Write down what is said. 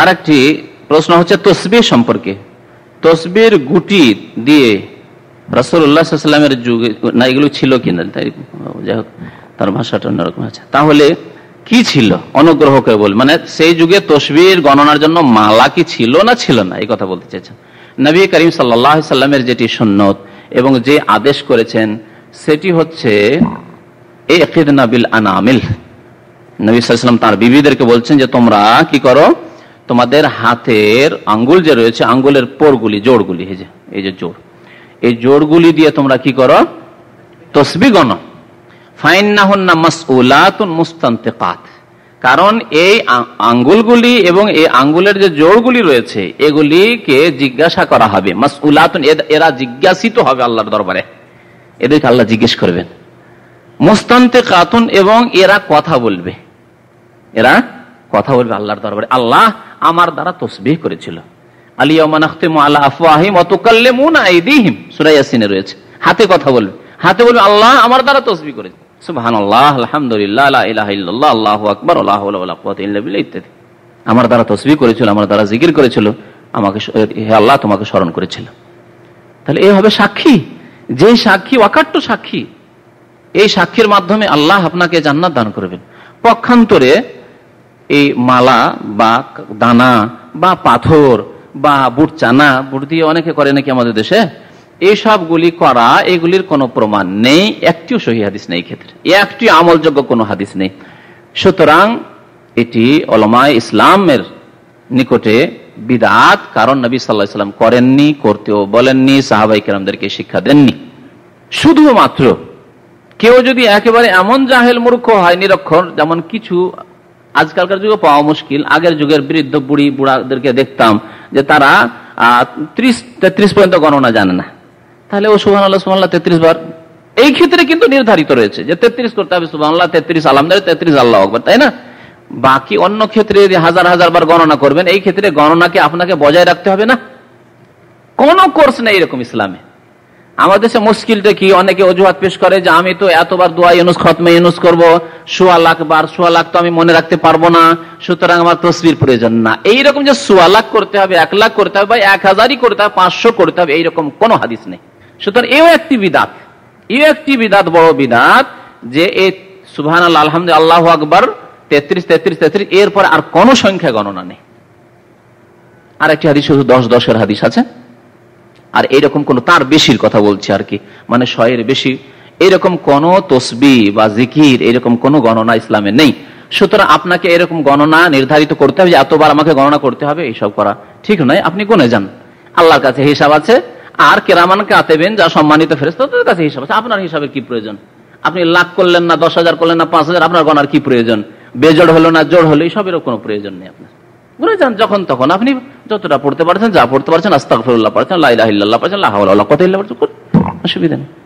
আর একটি প্রশ্ন হচ্ছে তসবির সম্পর্কে। তসবির গুটি দিয়ে রসুল্লাহামের যুগে না, এগুলো ছিল কিনা? তাই যাই হোক, তার ভাষাটা অন্যরকম আছে। তাহলে কি ছিল? অনুগ্রহ করে বল। মানে সেই যুগে তসবির গণনার জন্য মালা কি ছিল না ছিল না? এই কথা বলতে চাইছেন। নবী করিম সাল্লাহ সাল্লামের যেটি সন্ন্যত এবং যে আদেশ করেছেন, সেটি হচ্ছে নাবিল আনামিল। নবী সাল্লাম তার বিবিদেরকে বলছেন যে, তোমরা কি করো? তোমাদের হাতের আঙ্গুল যে রয়েছে, আঙ্গুলের পোরগুলি জোড়গুলি এই যে এই যে জোড় এই জোড়গুলি দিয়ে তোমরা কি করো? তসবি গণ। কারণ এই আঙ্গুলগুলি এবং এই আঙ্গুলের যে জোরগুলি রয়েছে, এগুলিকে জিজ্ঞাসা করা হবে। মাসউলাতুন এরা জিজ্ঞাসিত হবে আল্লাহর দরবারে। এদেরকে আল্লাহ জিজ্ঞেস করবেন। মুস্তান্তে কাতুন এবং এরা কথা বলবে। এরা কথা বলবে আল্লাহর দরবারে। আল্লাহ আমার দ্বারা তসবিহ করেছিল। হাতে কথা বলবে। হাতে বলবে, আল্লাহ আমার দ্বারা তসবি আমার দ্বারা তসবি করেছিল, আমার দ্বারা জিকির করেছিল, আমাকে হে আল্লাহ তোমাকে স্মরণ করেছিল। তাহলে এ হবে সাক্ষী। যে সাক্ষী, অকাট্য সাক্ষী, এই সাক্ষীর মাধ্যমে আল্লাহ আপনাকে জান্নাত দান করবেন। পক্ষান্তরে এই মালা বা দানা বা পাথর বা বুট চানা, বুট দিয়ে অনেকে করে নাকি আমাদের দেশে এইসবগুলি করা, এগুলির কোনো প্রমাণ নেই, একটিও সহি হাদিস নেই ক্ষেত্রে। একটি আমলযোগ্য কোনো হাদিস নেই। সুতরাং এটি অলমায় ইসলামের নিকটে বিদাত, কারণ নবী সাল্লাহ সাল্লাম করেননি, করতেও বলেননি সাহাবাই কেরামদেরকে শিক্ষা দেননি। শুধুমাত্র কেউ যদি একেবারে এমন জাহেল মূর্খ হয়, নিরক্ষর, যেমন কিছু আজকালকার যুগে পাওয়া মুশকিল। আগের যুগের বৃদ্ধ বুড়ি বুড়াদেরকে দেখতাম যে তারা ত্রিশ, তেত্রিশ পর্যন্ত গণনা জানে না। তাহলে ও সুহান আল্লাহ সুহান তেত্রিশ বার। এই ক্ষেত্রে কিন্তু নির্ধারিত রয়েছে যে তেত্রিশ করতে হবে সুহান আল্লাহ তেত্রিশ, আলহামদুলিল্লাহ, তেত্রিশ, আল্লাহ আকবর, তাই না? বাকি অন্য ক্ষেত্রে যদি হাজার হাজার বার গণনা করবেন, এই ক্ষেত্রে গণনাকে আপনাকে বজায় রাখতে হবে না। কোন কোর্স নেই এরকম ইসলামে। আমাদের দেশে মুশকিলটা কি অনেকে অজুহাত পেশ করে যে আমি তো এতবার দোয়া খতমে সোয়া লাখ বার, সোয়া লাখ তো আমি মনে রাখতে পারব না, সুতরাং আমার তসবির প্রয়োজন না। এইরকম যে সোয়া লাখ করতে হবে, এক লাখ করতে হবে বা এক হাজারই করতে হবে, পাঁচশো করতে হবে, এইরকম কোন হাদিস নেই। সুতরাং এও একটি বিদাত, এও একটি বিদাত, বড় বিদাত, যে এই সুবহান আলহামদুল আল্লাহ আকবর, তেত্রিশ তেত্রিশ তেত্রিশ, এরপর আর কোন সংখ্যা গণনা নেই। আর একটি হাদিস শুধু দশ, দশের হাদিস আছে। আর এইরকম কোন তার বেশির কথা বলছি আর কি। মানে শয়ের বেশি। এরকম কোন তসবি বা জিকির, এরকম কোন গণনা ইসলামে নেই। সুতরাং আপনাকে এরকম গণনা নির্ধারিত করতে হবে যে এতবার আমাকে গণনা করতে হবে, এইসব করা ঠিক নয়। আপনি গুনে যান। আল্লাহর কাছে হিসাব আছে। আর কেরামান কাতেবেন, যা সম্মানিত ফেরেস্ত তাদের কাছে হিসাব আছে। আপনার হিসাবে কি প্রয়োজন? আপনি লাখ করলেন না, দশ হাজার করলেন না, পাঁচ হাজার, আপনার গণার কি প্রয়োজন? বেজোড় হলো না জোড় হলো, এইসবেরও কোনো প্রয়োজন নেই আপনার। ঘুরে যান যখন তখন। আপনি যতটা পড়তে পারছেন যা পড়তে পারছেন আস্তাক পারছেন লাইলাহ পারছেন লাহ কত অসুবিধা নেই।